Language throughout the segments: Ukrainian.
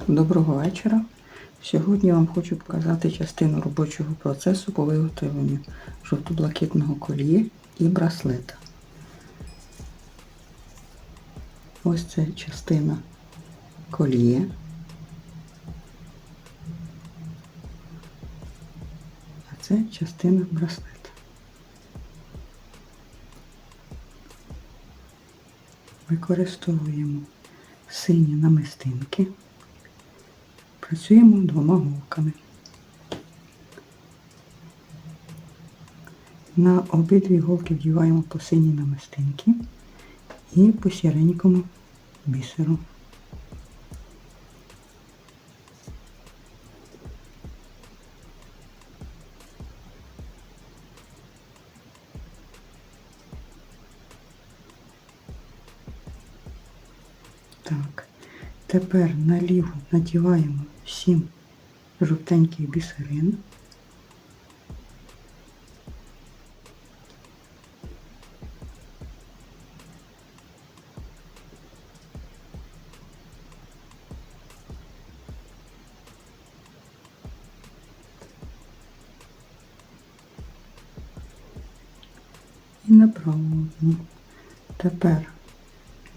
Доброго вечора. Сьогодні вам хочу показати частину робочого процесу по виготовленню жовто-блакитного коліє і браслета. Ось це частина коліє. А це частина браслета. Використовуємо сині намистинки. Працюємо двома голками. На обидві голки вдіваємо по синій намистинки і по сіренькому бісеру. Так, тепер наліво надіваємо сім жовтеньких бісерин. І направо одну. Тепер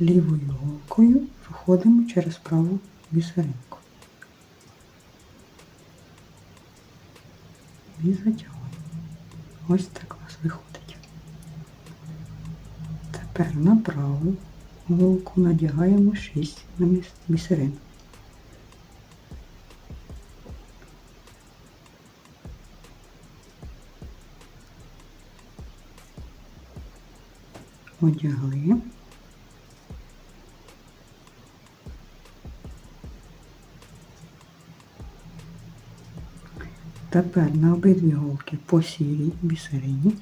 лівою голкою проходимо через праву бісеринку. І затягуємо. Ось так у нас виходить. Тепер на праву голку надягаємо 6 бісерин. Одягли. Тепер на обидві голки по сірій бісерині.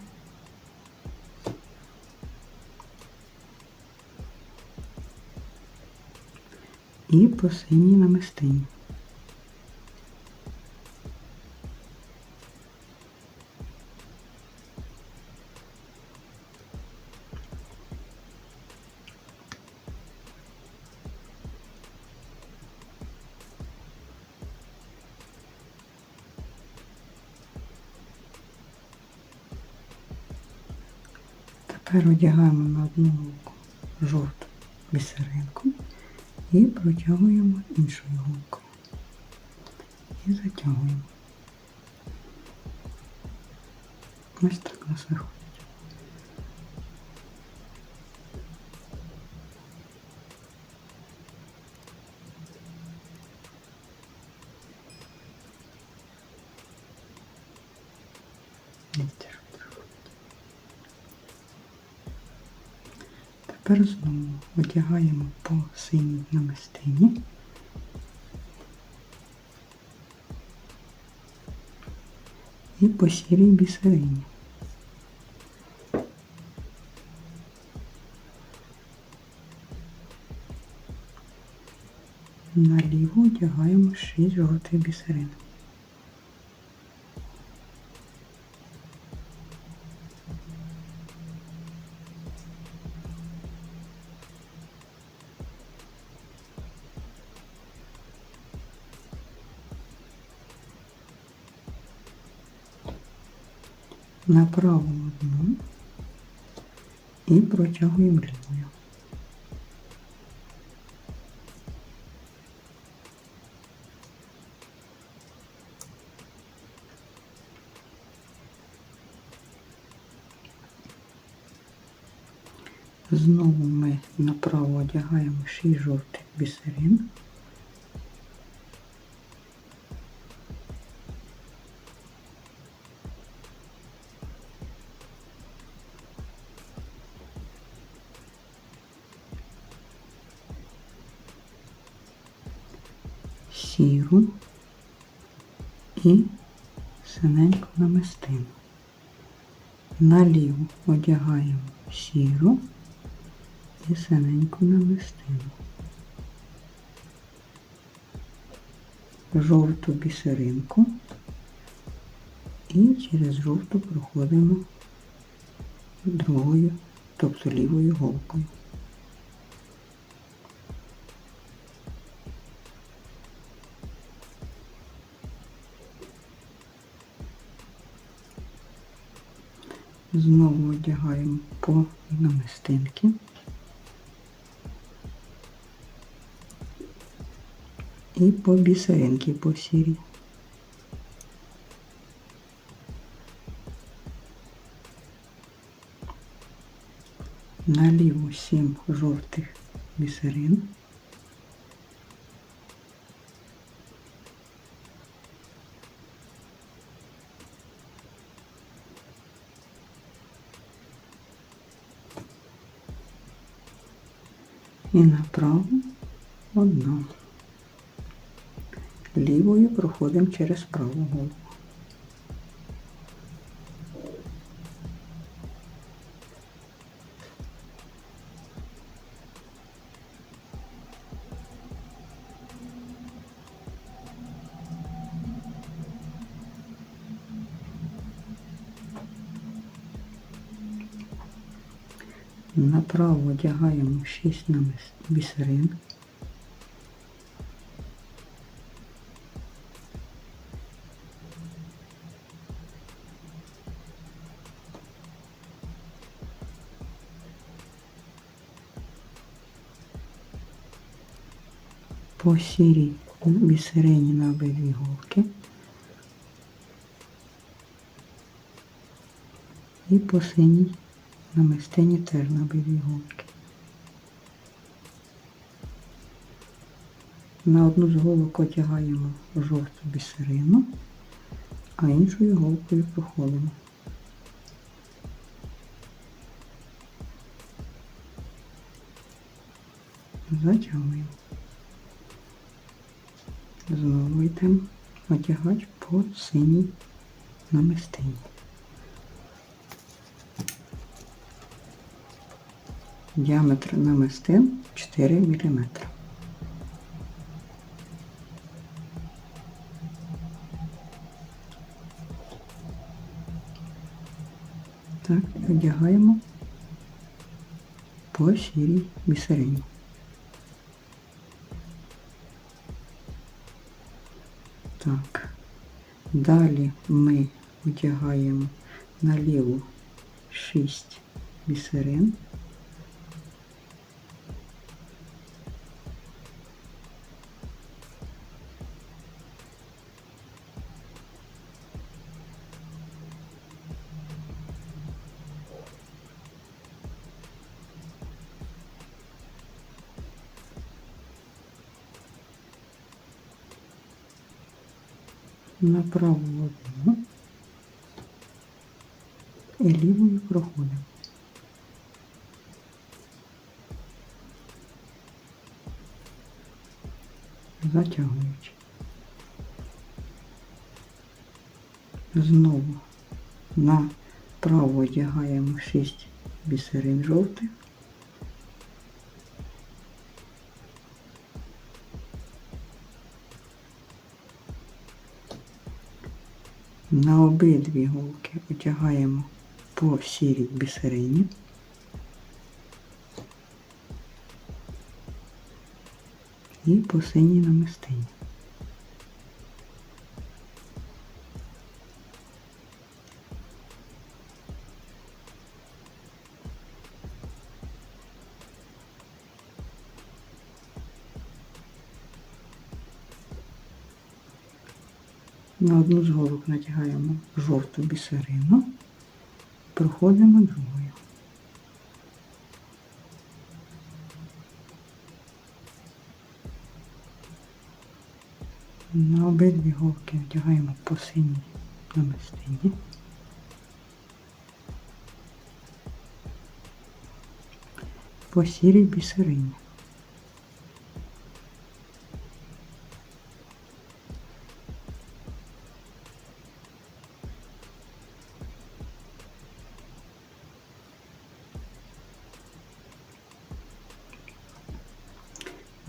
І по синій намистині. Тепер одягаємо на одну голку жовту бісеринку і протягуємо іншою голкою. І затягуємо. Ось так у нас виходить. Тепер знову одягаємо по синій намистині. І по сірій бісерині. Наліво одягаємо 6 жовтих направо одну і протягуємо лівою. Знову ми направо одягаємо 6 жовтих бісерин. Сіру і синеньку намистину. Наліву одягаємо сіру і синеньку намистину. Жовту бісеринку і через жовту проходимо другою, тобто лівою голкою. Знову одягаємо по намистинки. І по бісеринки по сірій. Наліво сім жовтих бісерин. І направо одна. Лівою проходимо через праву голову. Направо одягаємо 6 намис- бісерин. По сірій бісерині на обидві голки. І по синій намистині теж на обидві голки. На одну з голок одягаємо жовту бісерину, а іншою голкою проходимо. Затягуємо. Знову йдемо одягати по синій намистині. Діаметр намистин 4 мм. Так, одягаємо по сірій бісерині. Так, далі ми одягаємо наліво 6 бісерин. Направо одну і лівою проходимо. Затягуючи. Знову направо одягаємо 6 бісерин жовтих. На обидві голки одягаємо по сірій бісерині. І по синій намистині. На одну з голок надягаємо жовту бісерину, проходимо другою. На обидві голки одягаємо по синій намистині. По сірій бісерині.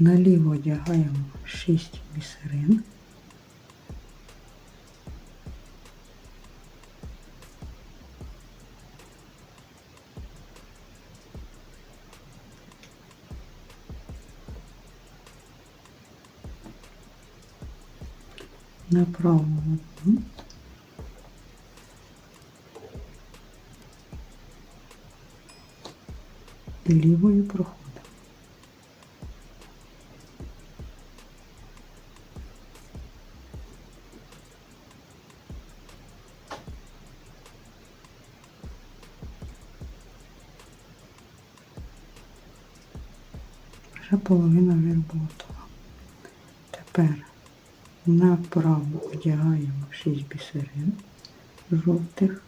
Наліво одягаємо 6 бісерин. Направо одну. і лівою проходимо. Половина готова. Тепер направо одягаємо 6 бісерин жовтих.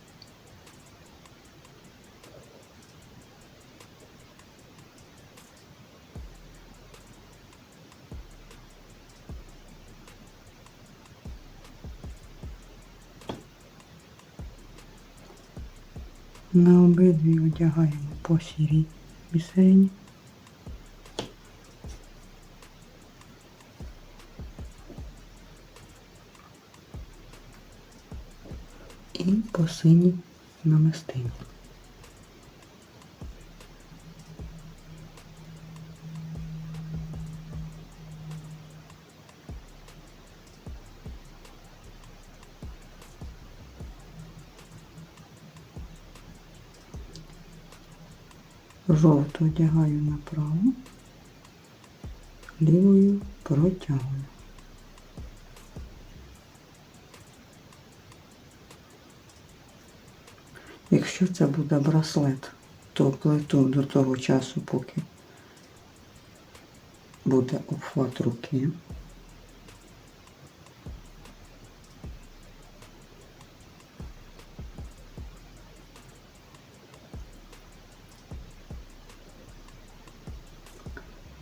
На обидві одягаємо по сірій бісерині. По синій намистині. Жовту одягаю направо, лівою протягую. Якщо це буде браслет, то плету до того часу, поки буде обхват руки.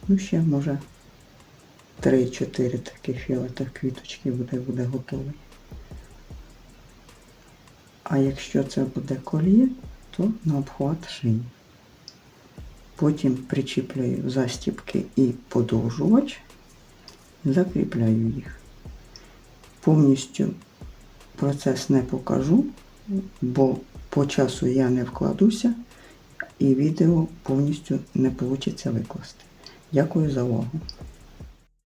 Ну, ще може 3-4 таких фіолетових квіточки буде, буде готовий. А якщо це буде коліє, то на обхват шиї. Потім причіпляю застібки і подовжувач, закріпляю їх. Повністю процес не покажу, бо по часу я не вкладуся і відео повністю не вийде викласти. Дякую за увагу.